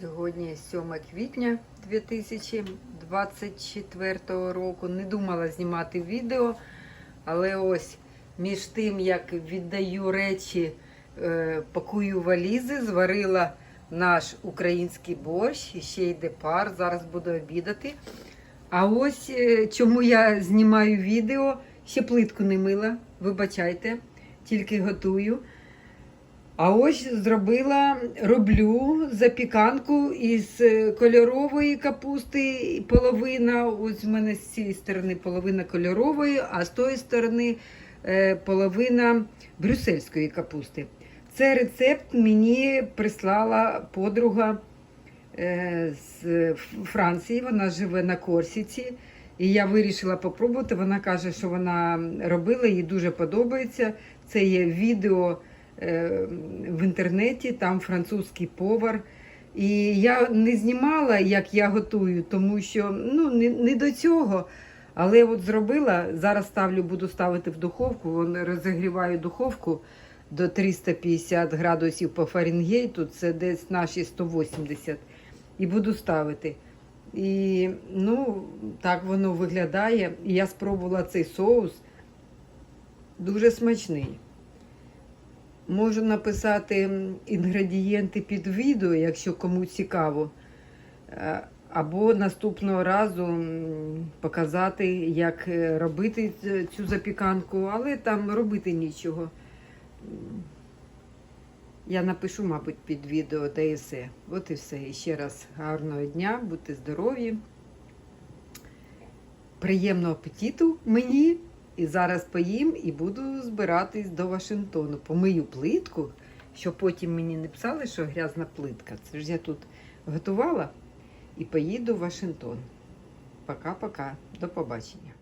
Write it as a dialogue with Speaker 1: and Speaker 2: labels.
Speaker 1: Сьогодні 7 квітня 2024 року. Не думала знімати відео, але ось між тим, як віддаю речі, е, пакую валізи, зварила наш український борщ, і ще йде пар. Зараз буду обідати. А ось е, чому я знімаю відео, ще плитку не мила, вибачайте, тільки готую. А ось зробила, роблю запіканку із е, кольорової капусти, половина, ось в мене з цієї сторони половина кольорової, а з тої сторони е, половина брюссельської капусти. Це рецепт мені прислала подруга е, з Франції, вона живе на Корсіці. І я вирішила попробувати. Вона каже, що вона робила, їй дуже подобається. Це є відео в інтернеті, там французький повар. І я не знімала, як я готую, тому що ну, не, не до цього. Але от зробила, зараз ставлю, буду ставити в духовку, розігріваю духовку до 350 градусів по Фаренгейту, це десь наші 180. І буду ставити. І ну, так воно виглядає. І я спробувала цей соус. Дуже смачний. Можу написати інгредієнти під відео, якщо кому цікаво. Е, Або наступного разу показати, як е, робити цю запіканку, але там робити нічого. Я напишу, мабуть, під відео та і все. От і все. І ще раз гарного дня, будьте здорові. Приємного апетиту мені. І зараз поїм і буду збиратись до Вашингтону. Помию плитку, щоб потім мені не писали, що грязна плитка. Це ж я тут готувала і поїду в Вашингтон. Пока-пока. До побачення.